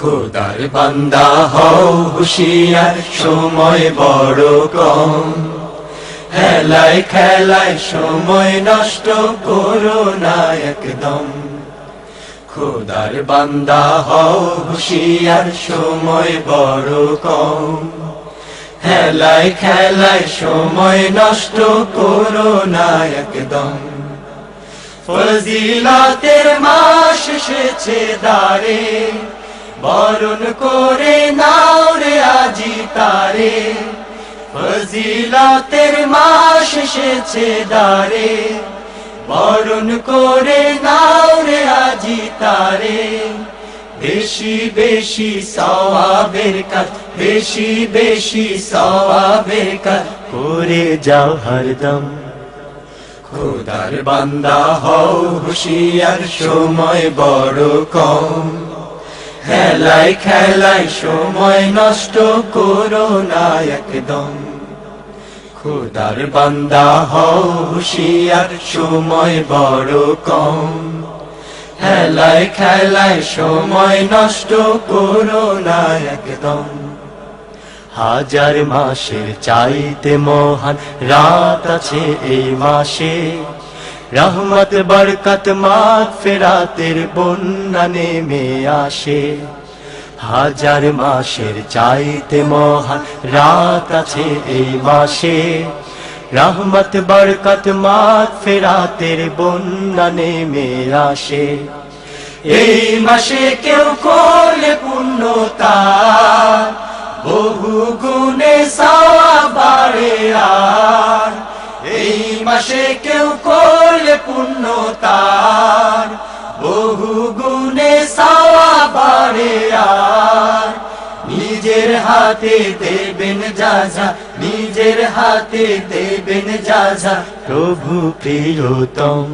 খোদার বান্দা হও হুশিয়ার, সময় বড় কম। হেলায় খেলায় সময় নষ্ট করো না একদম। খোদার বান্দা হও হুশিয়ার, সময় বড় কম। হেলায় খেলায় সময় নষ্ট করো না একদম। ফজিলাতের মাস এসেছে দাঁড়ে বরণ করে নাও রে আজি তারে। ফজিলাতের মাস এসেছে দাঁড়ে বরণ করে নাও রে আজি তারে। বেশি বেশি সওয়াবের কাজ, বেশি বেশি সওয়াবের কাজ করে যাও হরদম খোদার বান্দা হও, হুশিয়ার সময় বড় কম। খেলায় খেলায় সময় নষ্ট করো না একদম। খোদার বান্দা হও হুশিয়ার, সময় বড় কম। খেলায় খেলায় সময় নষ্ট করো না একদম। হাজার মাসের চাইতে মহান রাত আছে এই মাসে। রহমত, বরকত মাত ফেরাতের বন্যা নেমে আসে। হাজার মাসের চাইতে মহান রাত আছে এই মাসে। রহমত, বরকত মাত ফেরাতের বন্যা নেমে আসে। এই মাসে কেউ করলে পূর্ণতা, বহু গুণে সাওয়া আর। এই মাসে কেউ করলে পূর্ণতার বহু গুণে সাওয়া আর। নিজের হাতে দেবেন যাজা নিজের হাতে দেবেন যাজা প্রভু প্রিয়তম।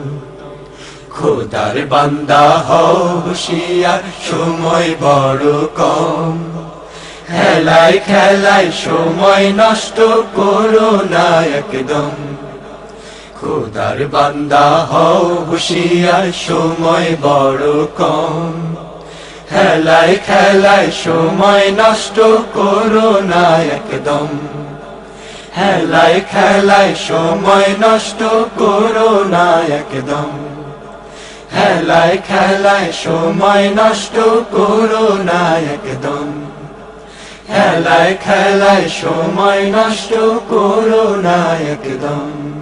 খোদার বান্দা হও হুশিয়ার, সময় বড় কম। খেলায় খেলায় সময় নষ্ট করো না একদম। খোদার বান্দা হও, হুশিয়ার সময় বড় কম। খেলায় খেলায় সময় নষ্ট করো না একদম। হেলায় খেলায় সময় নষ্ট করো না একদম। হেলায় খেলায় সময় নষ্ট করো না একদম। হেলায় খেলায় সময় নষ্ট করো না একদম।